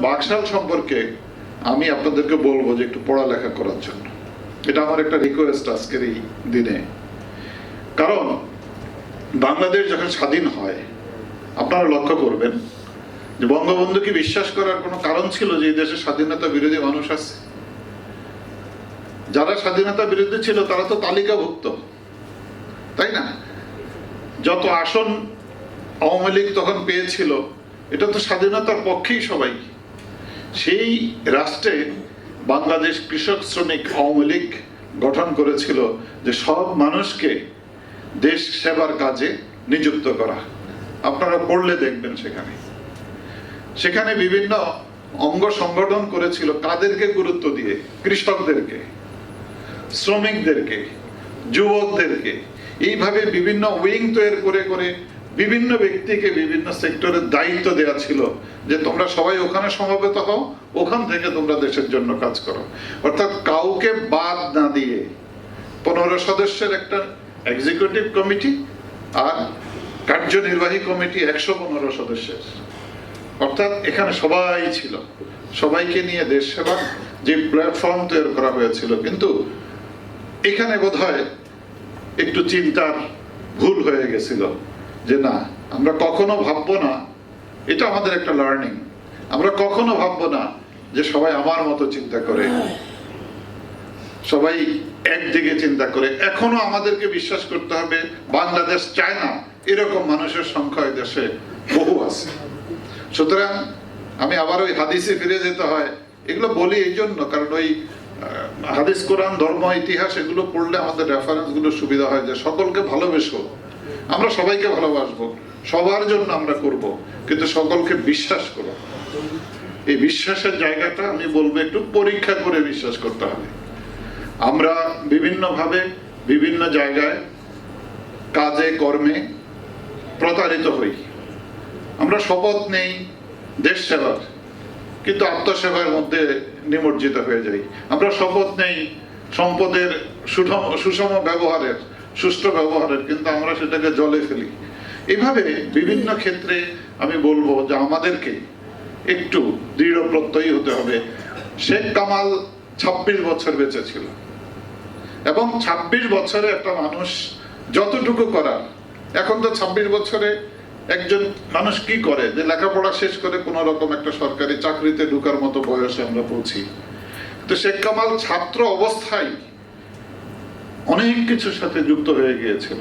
বাকশাল সম্পর্কে আমি আপনাদেরকে বলব যে একটু পড়ালেখা করার জন্য। এটা আমার একটা রিকোয়েস্ট আজকের এই দিনে। কারণ বাংলাদেশ যখন স্বাধীন হয়, আপনারা লক্ষ্য করবেন যে বঙ্গবন্ধু কি বিশ্বাস করার কোনো কারণ ছিল যে এই দেশে স্বাধীনতা বিরোধী মানুষ আছে। যারা স্বাধীনতা বিরোধী ছিল, তারা তো তালিকাভুক্ত। তাই না? যত আসন আওয়ামী লীগ তখন পেয়েছিল, এটা তো স্বাধীনতার পক্ষেই সবাই। সেই রাষ্ট্রে বাংলাদেশ কৃষক শ্রমিক আওয়ামী লীগ গঠন করেছিল যে সব মানুষকে দেশ সেবার কাজে নিযুক্ত করা। আপনারা পড়লে দেখবেন সেখানে। সেখানে বিভিন্ন অঙ্গ সংগঠন করেছিল কাদেরকে গুরুত্ব দিয়ে? কৃষকদেরকে, শ্রমিকদেরকে, যুবকদেরকে। এইভাবে বিভিন্ন উইং তৈরি করে করে বিভিন্ন ব্যক্তিকে বিভিন্ন সেক্টরের দায়িত্ব দেওয়া ছিল যে তোমরা সবাই ওখানে সমবেত হও, ওখান থেকে তোমরা দেশের জন্য কাজ করো। অর্থাৎ কাউকে বাদ না দিয়ে পনেরো সদস্যের একটা এক্সিকিউটিভ কমিটি আর কার্যনির্বাহী কমিটি একশো পনেরো সদস্যের। অর্থাৎ এখানে সবাই ছিল। সবাইকে নিয়ে দেশ সেবার যে প্ল্যাটফর্ম তৈরি করা হয়েছিল। কিন্তু এখানে বোধহয় একটু চিন্তার ভুল হয়ে গেছিল। যে না, আমরা কখনো ভাববো না, এটা আমাদের একটা লার্নিং আমরা কখনো ভাববো না যে সবাই আমার মতো চিন্তা করে। সবাই একদিকে চিন্তা করে। এখনও আমাদেরকে বিশ্বাস করতে হবে, বাংলাদেশ চায় না এরকম মানুষের সংখ্যা এই দেশে বহু আছে। সুতরাং আমি আবার ওই হাদিসে ফিরে যেতে হয়। এগুলো বলি এই জন্য, কারণ ওই হাদিস, কোরআন, ধর্ম, ইতিহাস, এগুলো পড়লে আমাদের রেফারেন্সগুলো সুবিধা হয় যে সকলকে ভালোবেসো। আমরা সবাইকে ভালোবাসবো। সবার জন্য আমরা করব। কিন্তু সকলকে বিশ্বাস করো। এই বিশ্বাসের জায়গাটা আমি বলব একটু পরীক্ষা করে বিশ্বাস করতে হবে। আমরা বিভিন্নভাবে বিভিন্ন জায়গায় কাজে, কর্মে প্রতারিত হই। আমরা শপথ নেই দেশ সেবার, কিন্তু আত্মসেবার মধ্যে নিমজ্জিত হয়ে যাই। আমরা শপথ নেই সম্পদের সুষম সুষম ব্যবহারের সুষ্ঠু ব্যবহারের, কিন্তু আমরা সেটাকে জলে ফেলি। এইভাবে বিভিন্ন ক্ষেত্রে আমি বলব যে আমাদেরকে একটু দৃঢ় প্রত্যয়ী হতে হবে। শেখ কামাল ছাব্বিশ বছর বেঁচে ছিল। এবং ২৬ বছরে একটা মানুষ যতটুকু করার, এখন তো ২৬ বছরে একজন মানুষ কি করে? যে লেখাপড়া শেষ করে কোন রকম একটা সরকারি চাকরিতে ঢুকার মতো বয়সে আমরা পৌঁছি। তো শেখ কামাল ছাত্র অবস্থায় অনেক কিছুর সাথে যুক্ত হয়ে গিয়েছিল।